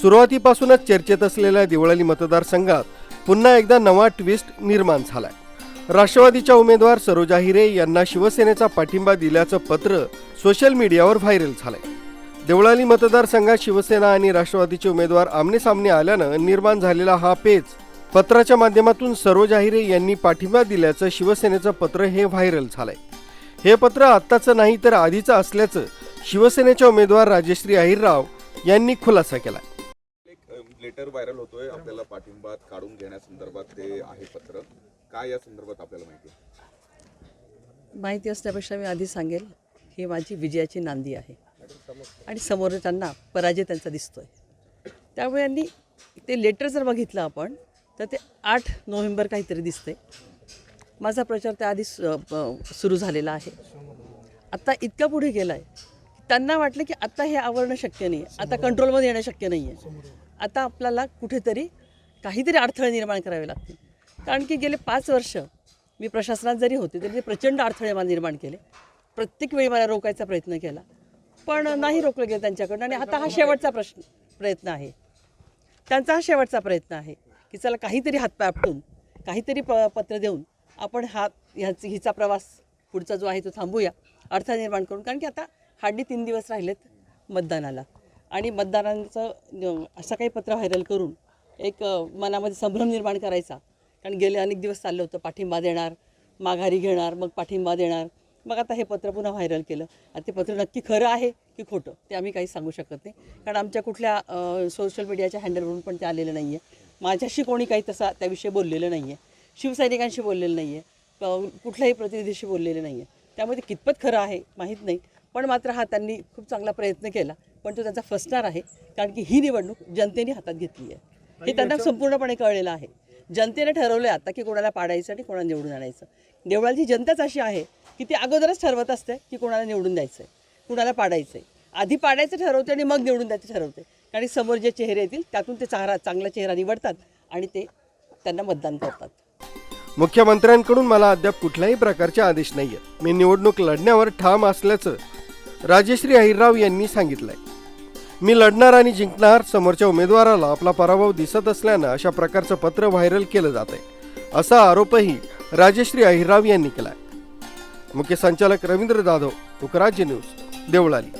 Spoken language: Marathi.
सुरुवातीपासूनच चर्चेत असलेल्या देवळाली मतदारसंघात पुन्हा एकदा नवा ट्विस्ट निर्माण झालाय. राष्ट्रवादीच्या उमेदवार सरोजा हिरे यांना शिवसेनेचा पाठिंबा दिल्याचं पत्र सोशल मीडियावर व्हायरल झालंय. देवळाली मतदारसंघात शिवसेना आणि राष्ट्रवादीचे उमेदवार आमनेसामने आल्यानं निर्माण झालेला हा पेच पत्राच्या माध्यमातून सरोज आहिरे यांनी पाठिंबा दिल्याचं शिवसेनेचं पत्र हे व्हायरल झालंय. हे पत्र आत्ताचं नाही तर आधीचं असल्याचं शिवसेनेच्या उमेदवार राजश्री अहिरराव यांनी खुलासा केला लेटर व्हायरल होतोय आपल्याला पाठिंबा काढून घेण्यासंदर्भात ते आहे पत्र. काय या संदर्भात आपल्याला माहिती आहे? माहिती असल्यापेक्षा मी आधी सांगेल ही माझी विजयाची नांदी आहे. आणि समोरच्यांना पराजय त्यांचा दिसतोय. त्यामुळे यांनी ते लेटर जर बघितलं आपण तर ते आठ नोव्हेंबर काहीतरी दिसते माझा प्रचार त्याआधी सुरू झालेला आहे. आत्ता इतका पुढे गेला आहे त्यांना वाटलं की आता हे आवरणं शक्य नाही. आहे आता कंट्रोलमध्ये येणं शक्य नाही आहे आता आपल्याला कुठेतरी काहीतरी अडथळे निर्माण करावे लागतील. कारण की गेले पाच वर्ष मी प्रशासनात जरी होते तरी ते प्रचंड अडथळे मला निर्माण केले. प्रत्येक वेळी मला रोकायचा प्रयत्न केला. पण नाही रोखलं गेलं त्यांच्याकडनं आणि आता हा शेवटचा प्रश्न प्रयत्न आहे. त्यांचा हा शेवटचा प्रयत्न आहे की चला काहीतरी हातपाय आपटून काहीतरी प पत्र देऊन आपण हा ह्याची हिचा प्रवास पुढचा जो आहे तो थांबूया अडथळा निर्माण करून. कारण की आता हार्डली तीन दिवस राहिलेत मतदानाला. आणि मतदारांचं असं काही पत्र व्हायरल करून एक मनामध्ये संभ्रम निर्माण करायचा. कारण गेले अनेक दिवस चाललं होतं पाठिंबा देणार माघारी घेणार मग पाठिंबा देणार. मग आता हे पत्र पुन्हा व्हायरल केलं. आणि ते पत्र नक्की खरं आहे की खोटं ते आम्ही काही सांगू शकत नाही. कारण आमच्या कुठल्या सोशल मीडियाच्या हँडलवरून पण ते आलेलं नाही आहे माझ्याशी कोणी काही तसा त्याविषयी बोललेलं नाही आहे शिवसैनिकांशी बोललेलं नाही आहे कुठल्याही प्रतिनिधीशी बोललेलं नाही आहे त्यामुळे ते कितपत खरं आहे माहीत नाही. पण मात्र हा त्यांनी खूप चांगला प्रयत्न केला. पण तो त्यांचा फसणार आहे. कारण की ही निवडणूक जनतेने हातात घेतली आहे. हे त्यांना संपूर्णपणे कळलेलं आहे. जनतेने ठरवलं आहे आता की कोणाला पाडायचं आणि कोणाला निवडून आणायचं. देवळाची जनताच अशी आहे की ती अगोदरच ठरवत असते की कोणाला निवडून द्यायचं आहे कुणाला पाडायचं आहे आधी पाडायचं ठरवते आणि मग निवडून द्यायचं ठरवते. कारण समोर जे चेहरे येतील त्यातून ते चांगला चांगला चेहरा निवडतात आणि ते त्यांना मतदान करतात. मुख्यमंत्र्यांकडून मला अद्याप कुठल्याही प्रकारचे आदेश नाही आहेत मी निवडणूक लढण्यावर ठाम असल्याचं राजेश्री अहिरराव यांनी सांगितलंय. मी लढणार आणि जिंकणार समोरच्या उमेदवाराला आपला पराभव दिसत असल्यानं अशा प्रकारचं पत्र व्हायरल केलं जात आहे असा आरोपही राजेश्री अहिरराव यांनी केलाय. मुख्य संचालक रवींद्र जाधव उकराज्य न्यूज देवळाली.